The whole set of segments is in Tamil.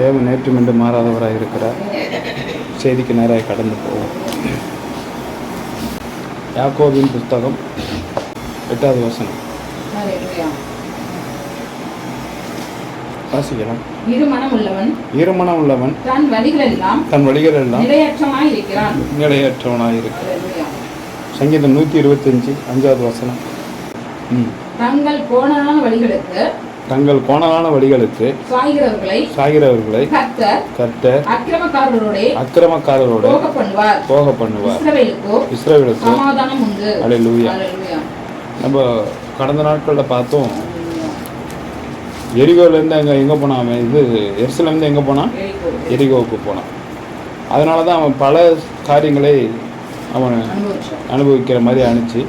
தேவன் நேற்று மீண்டு மாறாதவராக இருக்கிறார். செய்திக்கு நேராக கடந்து போவோம். யாக்கோபின் புஸ்தகம் எட்டாவது வசனம். வாசிக்கலாம். இருமனம் உள்ளவன் ஈரமனம் உள்ளவன் தன் வழிகளெல்லாம் தன் வழிகளெல்லாம் நிலையற்றமாய் இருக்கிறான் நிலையற்றவனாக இருக்கிறார் ஹalleluya. சங்கீதம் நூற்றி இருபத்தஞ்சி அஞ்சாவது வசனம். தங்கள் கோணலான வழிகளுக்கு தங்கள் கோணலான வழிகளுக்கு சாகிறவர்களை கர்த்தர் அக்கிரமக்காரரோடே போக பண்ணுவார் உண்டு அல்லேலூயா ஹalleluya. நம்ம கடந்த நாட்களில் பார்த்தோம் எரிகோலேருந்து அங்கே எங்கே போனான் அவன் இது எரிசிலேருந்து எங்கே போனான். எரிகோவுக்கு போனான் அதனால தான் அவன் பல காரியங்களை அவன். அனுபவிக்கிற மாதிரி அனுப்பிச்சு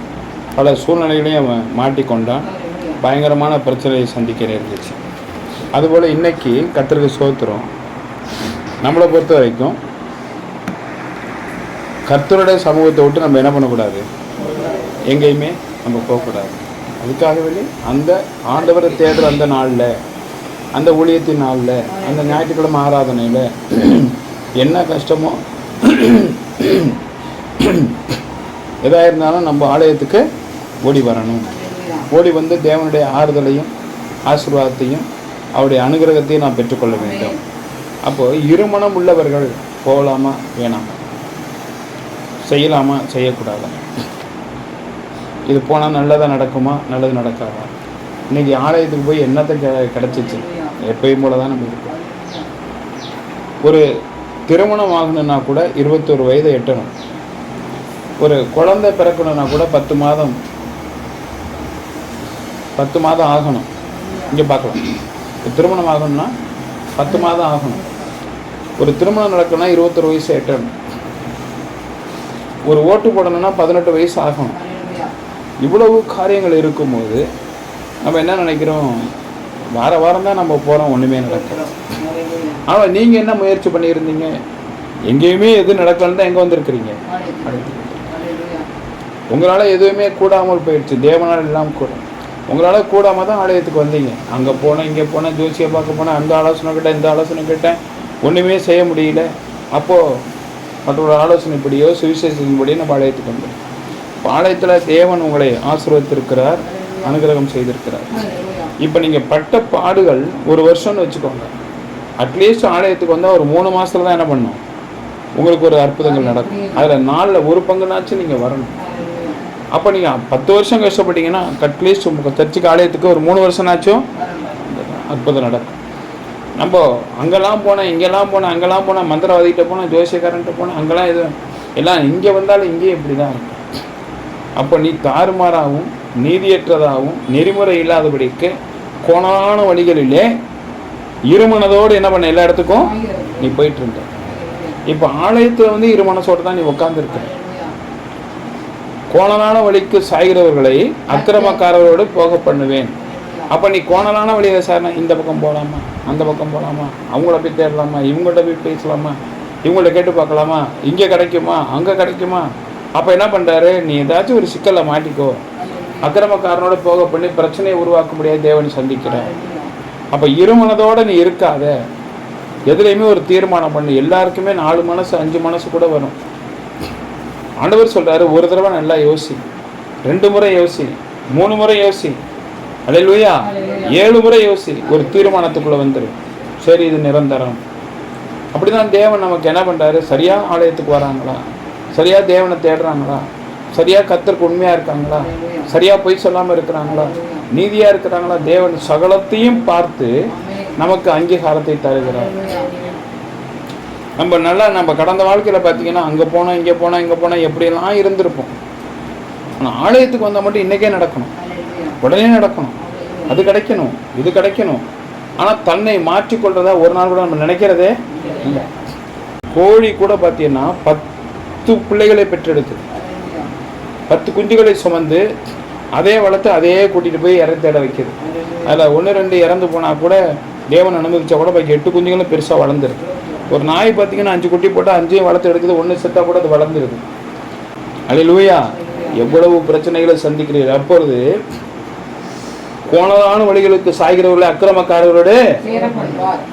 பல சூழ்நிலைகளையும் அவன் மாட்டிக்கொண்டான். பயங்கரமான பிரச்சனையை சந்திக்க நேர்ந்துச்சு. அதுபோல் இன்றைக்கி கத்திரிக்கு சோத்துறோம் நம்மளை பொறுத்த வரைக்கும் கர்த்தருடைய சமூகத்தை விட்டு நம்ம என்ன பண்ணக்கூடாது? எங்கேயுமே நம்ம போகக்கூடாது. அதுக்காகவே அந்த ஆண்டவரை தேடுற அந்த நாளில் அந்த ஊழியத்தின் நாளில் அந்த ஞாயிற்றுக்கிழமை ஆராதனையில் என்ன கஷ்டமோ எதாக இருந்தாலும் நம்ம ஆலயத்துக்கு ஓடி வரணும். ஓடி வந்து தேவனுடைய ஆறுதலையும் ஆசீர்வாதத்தையும் அவருடைய அனுகிரகத்தையும் நாம் பெற்றுக்கொள்ள வேண்டும். அப்போ இருமனம் உள்ளவர்கள் போகலாமா வேணாமா? செய்யலாமா செய்யக்கூடாதா? இது போனால் நல்லதாக நடக்குமா நல்லது நடக்காதா? இன்னைக்கு ஆலயத்துக்கு போய் என்னத்தை கெ கிடச்சிச்சு? எப்பயும் போல தான் நம்ம இருக்கோம். ஒரு திருமணம் ஆகணும்னா கூட இருபத்தொரு வயதை எட்டணும். ஒரு குழந்தை பிறக்கணும்னா கூட பத்து மாதம் பத்து மாதம் ஆகணும். இங்கே பார்க்கலாம். திருமணம் ஆகணும்னா பத்து மாதம் ஆகணும். ஒரு திருமணம் நடக்கணும்னா இருபத்தொரு வயசு எட்டணும். ஒரு ஓட்டு போடணும்னா பதினெட்டு வயசு ஆகணும். இவ்வளவு காரியங்கள் இருக்கும்போது நம்ம என்ன நினைக்கிறோம்? வார வாரம் தான் நம்ம போகிறோம் ஒன்றுமே ஹalleluya. ஆனால் நீங்கள் என்ன முயற்சி பண்ணியிருந்தீங்க? எங்கேயுமே எது நடக்கலன்னு தான் எங்கே வந்திருக்கிறீங்க. உங்களால் எதுவுமே கூடாமல் போயிடுச்சு. தேவனால் எல்லாம் கூட. உங்களால் கூடாமல் தான் ஆலயத்துக்கு வந்தீங்க. அங்கே போனேன் இங்கே போனேன் ஜோசியை பார்க்க போனேன் அந்த ஆலோசனை கேட்டேன் இந்த ஆலோசனை கேட்டேன். ஒன்றுமே செய்ய முடியல. அப்போது மற்றொரு ஆலோசனைப்படியோ சுவிசேஷத்தின்படியோ நம்ம ஆலயத்துக்கு வந்தோம். இப்போ ஆலயத்தில் தேவன் உங்களை ஆசீர்வதித்திருக்கிறார் அனுகிரகம் செய்திருக்கிறார். இப்போ நீங்கள் பட்ட பாடுகள் ஒரு வருஷம்னு வச்சுக்கோங்க. அட்லீஸ்ட் ஆலயத்துக்கு வந்தால் ஒரு மூணு மாதத்துல தான் என்ன பண்ணும்? உங்களுக்கு ஒரு அற்புதங்கள் நடக்கும். அதில் நாலில் ஒரு பங்குனாச்சும் நீங்கள் வரணும். அப்போ நீங்கள் பத்து வருஷம் கஷ்டப்பட்டீங்கன்னா அட்லீஸ்ட் உங்கள் சர்ச்சுக்கு ஆலயத்துக்கு ஒரு மூணு வருஷம்னாச்சும் அற்புதம் நடக்கும். நம்ம அங்கெல்லாம் போனேன் இங்கெல்லாம் போனால் அங்கெல்லாம் போனால் மந்திரவாதிகிட்ட போனால் ஜோசியக்காரன்ட்ட போனால் அங்கெல்லாம் இது எல்லாம் இங்கே வந்தாலும் இங்கேயும் இப்படி தான் இருக்கும். அப்போ நீ தாறுமாறாகவும் நீதியற்றதாகவும் நெறிமுறை இல்லாதபடிக்கு கோணான வழிகளிலே இருமனதோடு என்ன பண்ண எல்லா இடத்துக்கும் நீ போயிட்டு இருந்த. இப்போ ஆலயத்தில் வந்து இருமனசோடு தான் நீ உட்காந்துருக்க கோணலான வழிக்கு சாய்கிறவர்களை அக்கிரமக்காரரோடு போக பண்ணுவேன். அப்போ நீ கோணலான வழியை சார் இந்த பக்கம் போகலாமா அந்த பக்கம் போகலாமா அவங்கள போய் தேடலாமா? இவங்கள்ட்ட போய் பேசலாமா? இவங்கள்ட்ட கேட்டு பார்க்கலாமா? இங்கே கிடைக்குமா? அங்கே கிடைக்குமா? அப்போ என்ன பண்ணுறாரு நீ ஏதாச்சும் ஒரு சிக்கலை மாட்டிக்கோ. அக்கிரமக்காரனோட போக பண்ணி பிரச்சனையை உருவாக்க முடியாது தேவன் சந்திக்கிற அப்போ இருமனதோடு நீ இருக்காத. எதுலேயுமே ஒரு தீர்மானம் பண்ணு. எல்லாருக்குமே நாலு மனசு அஞ்சு மனசு கூட வரும். ஆண்டவர் சொல்றாரு ஒரு தடவை நல்லா யோசி ரெண்டு முறை யோசி மூணு முறை யோசி அல்லேலூயா ஏழு முறை யோசி. ஒரு தீர்மானத்துக்குள்ள வந்துரு. சரி இது நிரந்தரம். அப்படிதான் தேவன் நமக்கு என்ன பண்றாரு? சரியா ஆலயத்துக்கு வராங்களா? சரியா தேவனை தேடுறாங்களா? சரியா கத்தருக்கு உண்மையா இருக்காங்களா? சரியா பொய் சொல்லாம இருக்கிறாங்களா? நீதியா இருக்கிறாங்களா? தேவன் சகலத்தையும் பார்த்து நமக்கு அங்கீகாரத்தை தருகிறார். நம்ம நல்லா நம்ம கடந்த வாழ்க்கையில் பார்த்தீங்கன்னா அங்கே போனோம் இங்கே போனோம் இங்கே போனோம் எப்படியெல்லாம் இருந்திருப்போம். ஆனால் ஆலயத்துக்கு வந்தால் மட்டும் இன்றைக்கே நடக்கணும். உடனே நடக்கணும். அது கிடைக்கணும் இது கிடைக்கணும். ஆனால் தன்னை மாற்றிக்கொள்றதா ஒரு நாள் கூட நம்ம நினைக்கிறதே இல்லை. கோழி கூட பார்த்தீங்கன்னா பத்து பிள்ளைகளை பெற்றெடுத்து பத்து குஞ்சுகளை சுமந்து அதே வளர்த்து அதே கூட்டிகிட்டு போய் இறை தேட வைக்கிது. அதில் ஒன்று ரெண்டு இறந்து போனால் கூட தேவன் அனுமதிச்சா கூட பாக்கி எட்டு குஞ்சுகளும் பெருசாக வளர்ந்துருக்கு. ஒரு நாய் பார்த்தீங்கன்னா அஞ்சு குட்டி போட்டால் அஞ்சையும் வளர்த்து எடுக்குது ஒன்று செத்தா கூட அது வளர்ந்துருது. அல்ல லூயா எவ்வளவு பிரச்சனைகளை சந்திக்கிறீர்கள். அப்பொழுது கோணலான வழிகளுக்கு சாய்கிறவர்களை அக்கிரமக்காரர்களோடு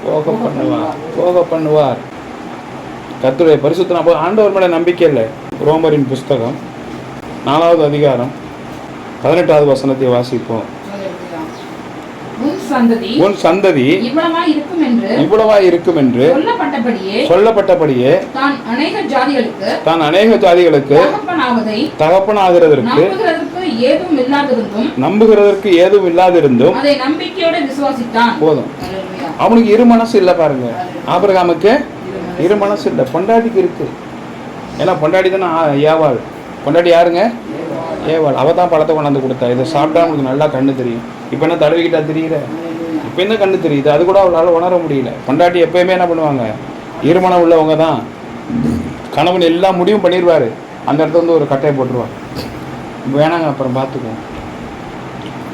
போக பண்ணுவார் போக பண்ணுவார். கத்துடைய பரிசுத்த நம்ப ஆண்டவர் மேலே நம்பிக்கை இல்லை. ரோமரின் புஸ்தகம் நாலாவது அதிகாரம் பதினெட்டாவது வசனத்தை வாசிப்போம். உன் சந்ததி இவ்வளவா இருக்கும் என்று சொல்லப்பட்டபடியே தான் அநேக ஜாதிகளுக்கு தான் அநேக ஜாதிகளுக்கு தகப்பனாகிறதற்கு நம்புகிறதற்கு ஏதும் இல்லாதிருந்தும் நம்புகிறதற்கு ஏதும் இல்லாதிருந்தும் அதை நம்பிக்கையோடு விசுவாசித்தான். போதும். அவனுக்கு இரு மனசு இல்லை பாருங்க. ஆபிரகாமுக்கு இரு மனசு. இல்லை. பொண்டாட்டிக்கு இருக்கு. ஏன்னா பொண்டாட்டி தானே ஏவாள். பொண்டாட்டி யாருங்க? ஏவாள். அவ தான் பழத்தை கொண்டாந்து கொடுத்தா. இதை சாப்பிட்டா அவனுக்கு நல்லா கண்ணு தெரியும். இப்போ என்ன தடவிக்கிட்டா தெரியுற. இப்போ என்ன கண்ணு தெரியுது? அது கூட அவளால் உணர முடியல. பொண்டாட்டி எப்பயுமே என்ன பண்ணுவாங்க? இருமணம் உள்ளவங்க தான். கணவன் எல்லாம் முடிவும் பண்ணிடுவாரு அந்த இடத்துல வந்து ஒரு கட்டையை போட்டுருவாங்க வேணாங்க அப்புறம் பார்த்துக்குவோம்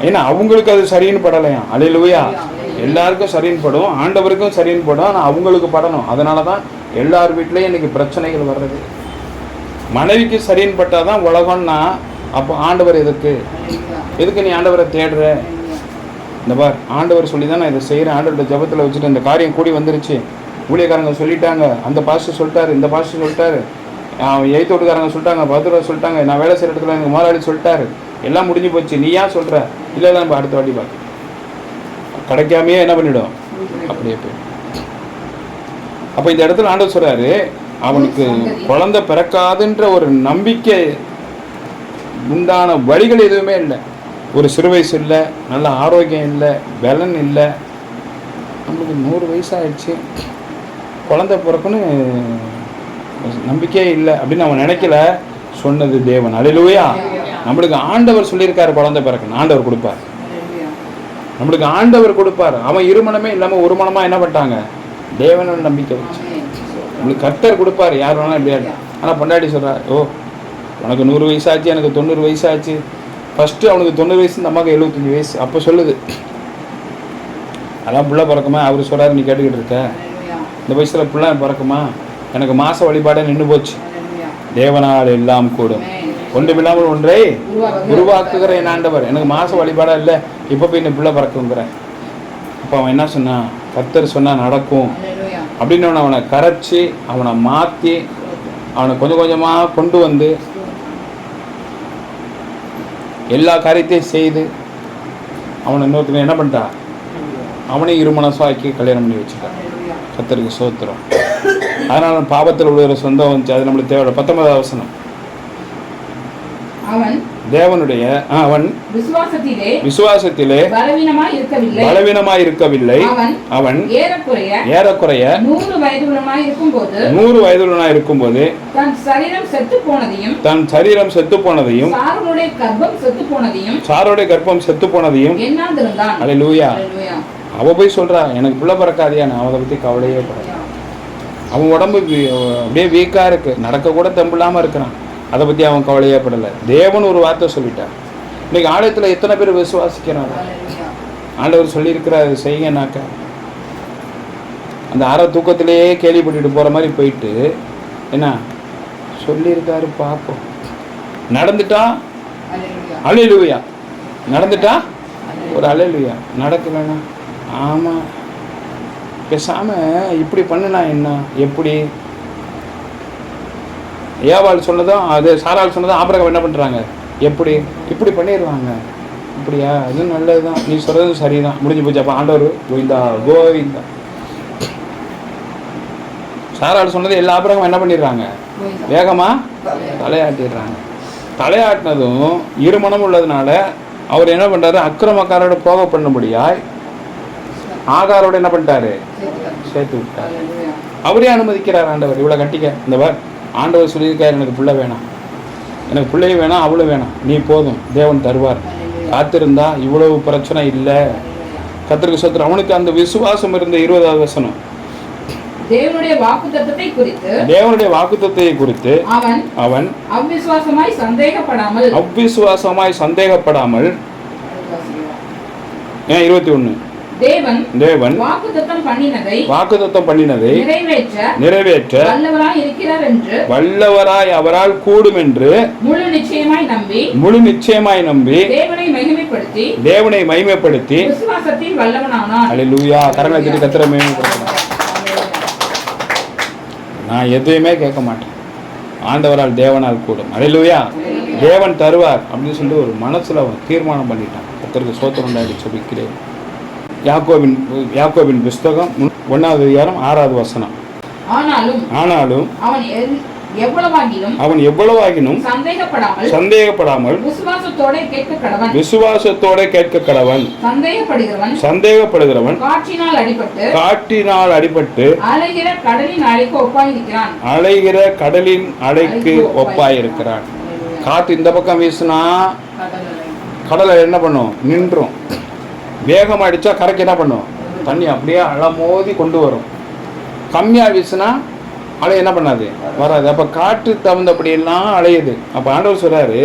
ஏன்னா அவங்களுக்கு அது சரின்னு படலையாம் அலையிலுவையா எல்லாருக்கும் சரின்னு படும். ஆண்டவருக்கும் சரின்னு படும். ஆனால் அவங்களுக்கு படணும். அதனால தான் எல்லார் வீட்லேயும் இன்றைக்கி பிரச்சனைகள் வர்றது. மனைவிக்கு சரின்னு பட்டால் தான் உலகம்னா அப்போ ஆண்டவர் எதுக்கு? எதுக்கு நீ ஆண்டவரை தேடுற? இந்த பார் ஆண்டவர் சொல்லி தான் நான் இதை செய்கிறேன் ஆண்டவர்கிட்ட ஜபத்தில் வச்சுட்டு இந்த காரியம் கூடி வந்துருச்சு. ஊழியக்காரங்க சொல்லிட்டாங்க. அந்த பாஸ்டர் சொல்லிட்டாரு இந்த பாஸ்டர் சொல்லிட்டாரு. அவன் சொல்லிட்டாங்க பத்திர சொல்லிட்டாங்க நான் வேலை செய்கிற இடத்துல எனக்கு முதலாளி சொல்லிட்டாரு. எல்லாம் முடிஞ்சு போச்சு. நீ ஏன் சொல்கிற இல்லை தான் நம்ம அடுத்த வாட்டி பார்க்க கிடைக்காமையே என்ன பண்ணிடும்? அப்படியே போய் அப்போ இந்த இடத்துல ஆண்டவர் சொல்கிறாரு அவனுக்கு குழந்தை பிறக்காதுன்ற ஒரு நம்பிக்கை உண்டான வழிகள் எதுவுமே இல்லை. ஒரு சிறு வயசு இல்லை நல்ல ஆரோக்கியம் இல்லை பலன் இல்லை. நம்மளுக்கு நூறு வயசு ஆயிடுச்சு குழந்தை பிறக்குன்னு நம்பிக்கையே இல்லை அப்படின்னு அவன் நினைக்கல. சொன்னது தேவன். அழிலுவையா நம்மளுக்கு ஆண்டவர் சொல்லியிருக்காரு குழந்தை பிறக்கணும் ஆண்டவர் கொடுப்பார். நம்மளுக்கு ஆண்டவர் கொடுப்பார். அவன் இருமணமே இல்லாமல் ஒரு மனமாக என்ன பண்ணிட்டாங்க? தேவனோட நம்பிக்கை வச்சு. நம்மளுக்கு கர்த்தர் கொடுப்பார். யார் வேணாலும் எப்படியா ஆனால் பொண்டாட்டி சொல்கிறா ஓ உனக்கு நூறு வயசாச்சு எனக்கு தொண்ணூறு வயசாச்சு. ஃபஸ்ட்டு அவனுக்கு தொண்ணூறு வயசு இந்த அம்மாவுக்கு எழுபத்தஞ்சு வயசு. அப்போ சொல்லுது அதான் பிள்ளை பிறக்குமா? அவர் சொல்கிறாரு நீ கேட்டுக்கிட்டு இருக்க. இந்த வயசில் பிள்ளை பிறக்குமா? எனக்கு மாச வழிபாடே நின்று போச்சு. தேவனால் எல்லாம் கூடும். ஒன்றுமில்லாமல் ஒன்றை உருவாக்குகிறேன். உருவாக்குகிற என் ஆண்டவர். எனக்கு மாச வழிபாடாக இல்லை. இப்போ போய் இந்த பிள்ளை பிறக்குங்கிறேன் அப்போ அவன் என்ன சொன்னான் கர்த்தர் சொன்னால் நடக்கும். அப்படின்னு அவனை அவனை கரைச்சி அவனை மாற்றி அவனை கொஞ்சம் கொஞ்சமாக கொண்டு வந்து எல்லா காரியத்தையும் செய்து அவனை இன்னொருத்தனை என்ன பண்ணிட்டா? அவனையும் இருமனசாக்கி கல்யாணம் பண்ணி வச்சுட்டான். கத்தருக்கு சோத்திரம். அதனால பாவத்தில் விழுகிற சொந்தம் வந்துச்சு அது நம்மளுக்கு தேவையில்லை. பத்தொன்பதாவது அவசனம் அவன் தேவனுடைய அவன் விசுவாசத்திலே விசுவாசத்திலே பலவீனமாய் இருக்கவில்லை. அவன் ஏறக்குறைய நூறு வயதுள்ளவனாய் இருக்கும்போது நூறு வயதுள்ளனாய் இருக்கும்போது தன் சரீரம் செத்து போனதையும் தன் சரீரம் செத்து போனதையும் சாரனுடைய கர்ப்பம் செத்து போனதையும் சாரோடைய கர்ப்பம் செத்து போனதையும். அவ போய் சொல்றா எனக்கு புள்ள பிறக்காதியா நான் அதை பத்தி கவலையே படல. அவன் உடம்பு அப்படியே வீக்கா இருக்கு. நடக்க கூட தெம்பில்லாம இருக்கிறான். அதை பத்தி அவன் கவலையே படல. தேவன் ஒரு வார்த்தை சொல்லிட்டான் இன்னைக்கு ஆலயத்துல எத்தனை பேர் விசுவாசிக்கிறாங்க. ஆண்டவர் சொல்லியிருக்கிறார் செய்யுங்கனாக்க அந்த அரை தூக்கத்திலேயே கேள்விப்பட்டுட்டு போற மாதிரி போயிட்டு என்ன? சொல்லியிருக்காரு பார்ப்போம் நடந்துட்டா. அலையிலுவையா நடந்துட்டா? ஒரு அலையிலுவையா நடக்கலைன்னா ஆமாம் பேசாம இப்படி பண்ணுனா என்ன? எப்படி? ஏவாள் சொன்னதும் அது சாராள் சொன்னதும் ஆபரகம் என்ன பண்ணுறாங்க எப்படி? இப்படி பண்ணிடுவாங்க இப்படியா இது நல்லதுதான். நீ சொல்றது சரிதான். முடிஞ்சு போச்சு. அப்போ ஆண்டவர் கோவிந்தா கோவிந்தா. சாராள் சொன்னது எல்லா ஆபரகம் என்ன பண்ணிடுறாங்க? கோவிந்தா. வேகமா தலையாட்டிடுறாங்க. தலையாட்டினதும் இருமணம் உள்ளதுனால அவர் என்ன பண்றாரு? அக்கிரமக்காரோட போக பண்ணும்படியாய் ஆகாரோட என்ன பண்ணிட்டாரு. சேர்த்து விட்டார். அவரே அனுமதிக்கிறார் ஆண்டவர். இவ்வளோ கட்டிக்க. இந்த ஆண்டவர் சொல்லியிருக்காரு எனக்கு பிள்ளை வேணாம் எனக்கு பிள்ளையும் வேணாம் அவளும் வேணாம் நீ போதும் தேவன் தருவார். காத்திருந்தா இவ்வளவு பிரச்சனை இல்லை கத்திரிக்கு சத்துரு அவனுக்கு அந்த விசுவாசம் இருந்த இருபதாவது வசனம் தேவனுடைய வாக்குத்தத்தத்தை குறித்து தேவனுடைய வாக்குத்தத்தை குறித்து அவன் அவன் அவ்விசுவாசமாய் சந்தேகப்படாமல் அவ்விசுவாசமாய் சந்தேகப்படாமல். ஏன் இருபத்தி ஒன்று தேவன் தேவன் வாக்குத்தத்தம் பண்ணினதை வாக்குத்தத்தம் பண்ணினதை நிறைவேற்ற நிறைவேற்ற வல்லவராய் இருக்கிறார் என்று வல்லவராய் அவரால் கூடும் என்று முழு நிச்சயமாய் நம்பி முழு நிச்சயமாய் நம்பி தேவனை மகிமைப்படுத்த தேவனை மகிமைப்படுத்தி விசுவாசத்தில் வல்லவனானான் அல்லேலூயா கரங்களை தட்டி கத்திர மகிமைப்படுத்தணும் நான் எதுவுமே கேட்க மாட்டேன். ஆண்டவரால் தேவனால் கூடும். அல்லேலூயா தேவன் தருவார் அப்படின்னு சொல்லிட்டு ஒரு மனசுல அவன் தீர்மானம் பண்ணிட்டான். கத்தருக்கு சோத்திரம் உண்டாடி சொல்லிக்கிறேன் யாக்கோபின் யாக்கோபின் புஸ்தகம் ஒன்றாவது அதிகாரம் ஆறாவது வசனம். ஆனாலும் ஆனாலும் அவன் எவ்வளவாகிலும் அவன் எவ்வளவாகினும் சந்தேகப்படாமல் சந்தேகப்படாமல் விசுவாசத்தோட கேட்க கடவன் விசுவாசத்தோட கேட்க கடவன் சந்தேகப்படுகிறவன். சந்தேகப்படுகிறவன். காற்றினால் அடிபட்டு காற்றினால் அடிபட்டு அலைகிற கடலின் அலைக்கு ஒப்பாயிருக்கிறான். அலைகிற கடலின் அலைக்கு ஒப்பாயிருக்கிறான். காற்று இந்த பக்கம் வீசுனா. கடலை என்ன பண்ணும்? நின்றும். வேகமாக அடித்தா கரைக்கு என்ன பண்ணும்? தண்ணி அப்படியே அலமோதி கொண்டு வரும். கம்மியாக வீசுனா அலை என்ன பண்ணாது? வராது. அப்போ காற்று தகுந்தபடியெல்லாம் அலையுது. அப்போ ஆண்டவர் சொல்கிறாரு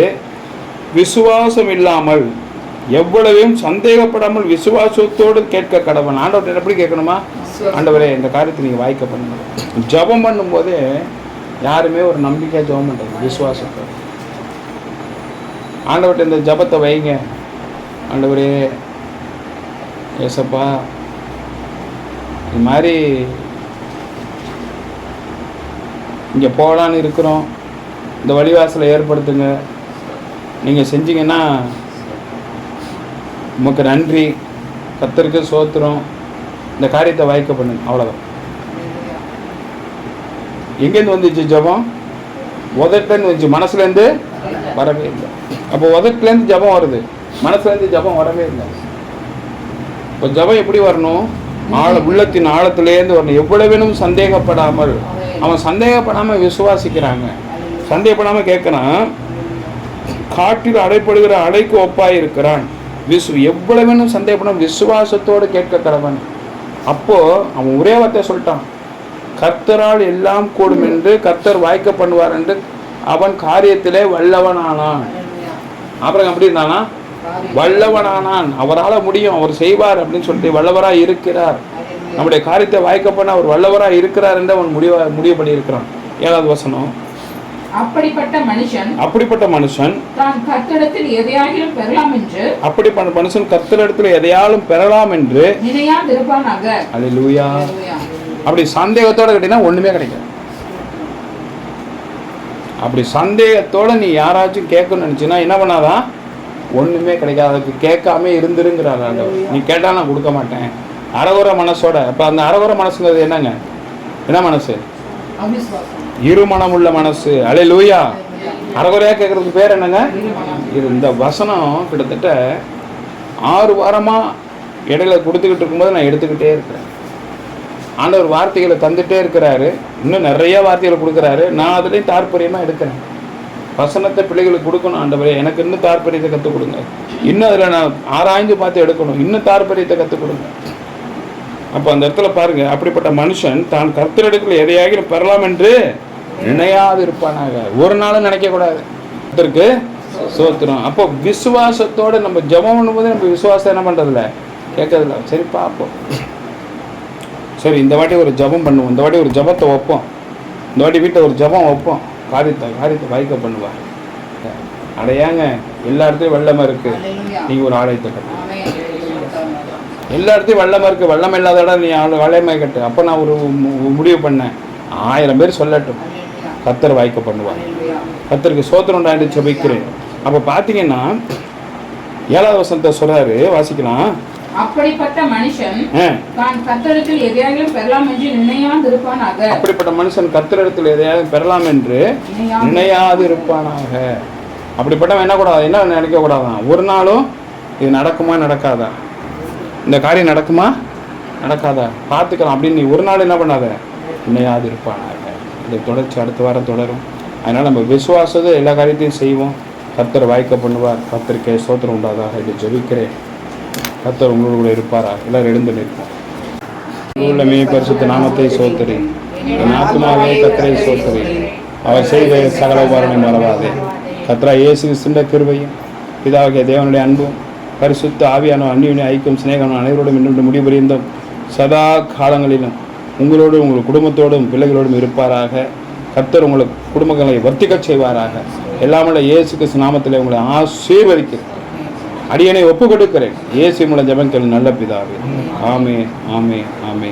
விசுவாசம் இல்லாமல் எவ்வளவையும் சந்தேகப்படாமல் விசுவாசத்தோடு கேட்க கடவன் ஆண்டவர் எப்படி கேட்கணுமா? ஆண்டவரே இந்த காரியத்தை நீங்கள் வாய்க்க பண்ணணும் ஜெபம் பண்ணும்போதே யாருமே ஒரு நம்பிக்கையாக ஜெபம் பண்ணுறது விசுவாசத்தோடு. ஆண்டவர்கிட்ட இந்த ஜெபத்தை வைங்க. ஆண்டவரே ஏசப்பா இது மாதிரி இங்கே போகலான்னு இருக்கிறோம். இந்த வழிவாசலை ஏற்படுத்துங்க. நீங்கள் செஞ்சீங்கன்னா உமக்கு நன்றி. கத்தருக்கு சோத்திரம். இந்த காரியத்தை வாய்க்க பண்ணுங்க. அவ்வளோதான் எங்கேருந்து வந்துச்சு ஜெபம்? உதட்டுலேருந்து வந்துச்சு. மனசுலேருந்து வரவே இல்லை. அப்போ உதட்டுலேருந்து ஜெபம் வருது. மனசுலேருந்து ஜெபம் வரவே இல்லை. இப்போ ஜெபம் எப்படி வரணும்? ஆழ உள்ளத்தின் ஆழத்திலேருந்து வரணும். எவ்வளவேனும் சந்தேகப்படாமல். அவன் சந்தேகப்படாமல் விசுவாசிக்கிறாங்க. சந்தேகப்படாமல் கேட்குறான் காட்டில் அடைப்படுகிற அடைக்கு ஒப்பாய் இருக்கிறான். விசு எவ்வளவேனும் சந்தேகப்படாமல் விசுவாசத்தோடு கேட்க கடவன் அப்போது அவன் ஒரே வார்த்தை சொல்லிட்டான். கர்த்தரால் எல்லாம் கூடும் என்று கர்த்தர் வாய்க்க பண்ணுவார் என்று அவன் காரியத்திலே வல்லவனானான். அப்புறம் எப்படி இருந்தானா? வல்லவனானான். அவரால் முடியும். அவர் செய்வார் அப்படின்னு சொல்லிட்டு வல்லவராய் இருக்கிறார். நம்முடைய காரியத்தை வாய்க்க பண்ண அவர் வல்லவராய் இருக்கிறார் என்று அவன் முடிவா முடிவு பண்ணியிருக்கிறான் ஏழாவது வசனம். அப்படிப்பட்ட மனுஷன் அப்படிப்பட்ட மனுஷன் தான் கத்திடத்தில் எதையாகிலும் பெறலாம் என்று அப்படிப்பட்ட மனுஷன் கர்த்தரிடத்தில் எதையாலும் பெறலாம் என்று நினையாதிருப்பானாக அல்லேலூயா. அல்லேலூயா. அப்படி சந்தேகத்தோட கேட்டீங்கன்னா ஒண்ணுமே கிடைக்காது. அப்படி சந்தேகத்தோட நீ யாராச்சும் கேட்கணும்னு நினைச்சீன்னா என்ன பண்ணாதான்? ஒன்றுமே கிடைக்காது. அதுக்கு கேட்காம இருந்துருங்கிறார் ஆண்டவர். நீ கேட்டால் நான் கொடுக்க மாட்டேன். அரகுற மனசோட இப்போ அந்த அரகுற மனசுங்கிறது என்னங்க? என்ன மனசு? அவிசுவாசம். இருமனமுள்ள மனசு. அலே லூயா அறகுறையாக கேட்குறதுக்கு கேட்கறதுக்கு பேர் என்னங்க? இது இந்த வசனம் கிட்டத்தட்ட ஆறு வாரமாக இடையில கொடுத்துக்கிட்டு இருக்கும்போது நான் எடுத்துக்கிட்டே இருக்கிறேன். ஆண்டவர் வார்த்தைகளை தந்துட்டே இருக்கிறாரு. இன்னும் நிறைய வார்த்தைகளை கொடுக்குறாரு. நான் அதுலேயும் தாற்பயமாக எடுக்கிறேன். வசனத்தை பிள்ளைகளுக்கு கொடுக்கணும் ஆண்டவரே. எனக்கு இன்னும் தாற்பயத்தை கற்றுக் கொடுங்க. இன்னும் அதில் நான் ஆராய்ந்து பார்த்து எடுக்கணும். இன்னும் தாற்பயத்தை கற்றுக் கொடுங்க. அப்போ அந்த இடத்துல பாருங்க அப்படிப்பட்ட மனுஷன் தான் கர்த்தரிடத்தில் எதையாகிலும் பெறலாம் என்று நினையாது இருப்பானாக ஒரு நாளும் நினைக்கக்கூடாது. கர்த்தருக்கு சோத்திரம். அப்போ விசுவாசத்தோடு நம்ம ஜெபம் பண்ணும்போது நம்ம விசுவாசம் என்ன பண்ணுறதில்ல கேட்கறதில்ல. சரி பார்ப்போம். சரி இந்த வாட்டி ஒரு ஜெபம் பண்ணுவோம். இந்த வாட்டி ஒரு ஜெபத்தை வைப்போம். இந்த வாட்டி வீட்டில் ஒரு ஜெபம் வைப்போம். காரியத்தை காரியத்தை வாய்க்க பண்ணுவா அடையாங்க எல்லா இடத்துலையும் வெள்ளமாக இருக்குது அல்லேலூயா. நீங்கள் ஒரு ஆலயத்தை கட்டு. எல்லா இடத்தையும் வெள்ளமா இருக்கு. வெள்ளம் இல்லாத இடம் நீ ஆளு வளையமை கட்டு. அப்போ நான் ஒரு முடிவு பண்ணேன். ஆயிரம் பேர் சொல்லட்டும். கத்தர் வாய்க்க பண்ணுவார். கத்தருக்கு சோத்திரம் உண்டாண்டு ஜெபிக்கிறேன். அப்போ பார்த்தீங்கன்னா ஏழாவது வசனத்தை சொல்றாரு வாசிக்கலாம். அப்படிப்பட்ட மனுஷன் தான் கத்திடத்தில் எதையாகிலும் பெறலாம் என்று நினையாதிருப்பானாக. அப்படிப்பட்ட மனுஷன் கத்திரிடத்தில் எதையாவது பெறலாம் என்று நினையாது இருப்பானாக அப்படிப்பட்டவன் என்ன கூடாது? என்ன நினைக்க கூடாதான்? ஒரு நாளும் இது நடக்குமா நடக்காதா? இந்த காரியம் நடக்குமா நடக்காதா? பார்த்துக்கலாம். அப்படின்னு நீ ஒரு நாள் என்ன பண்ணாத? நினையாது இருப்பானாக இது தொடர்ச்சி அடுத்த வாரம் தொடரும். அதனால் நம்ம விசுவாசத்தை எல்லா காரியத்தையும் செய்வோம். கர்த்தர் வாய்க்க பண்ணுவார். கர்த்தருக்கே சோத்திரம் உண்டாதாக என்று ஜெபிக்கிறேன். கர்த்தர் உங்களோடு கூட இருப்பாரா? எல்லாரும் எழுந்து நிற்போம் உள்ளமே பரிசுத்த நாமத்தை சோத்தரி என் ஆத்மாவே கத்தரை சோத்தரி அவர் செய்த சகல உபாரணை மறவாதே. கத்ரா இயேசு கிறிஸ்துவின் கிருபையும் பிதாவாகிய தேவனுடைய அன்பும் பரிசுத்த ஆவியான அந்நியுடைய ஐக்கியம் சிநேகம் அனைவரோடும் இன்னொன்று முடிபுரிந்தும் சதா காலங்களிலும் உங்களோடும் உங்கள் குடும்பத்தோடும் பிள்ளைகளோடும் இருப்பாராக. கர்த்தர் உங்களுக்கு குடும்பங்களை வர்த்திக்கச் செய்வாராக. எல்லாமல்ல இயேசு கிறிஸ்து நாமத்தில் உங்களை ஆசீர்வதிக்கிறேன். அடியனை ஒப்பு கொடுக்கிறேன் இயேசு மூலம் ஜபங்கள் நல்ல பிதாவே. ஆமே ஆமே ஆமே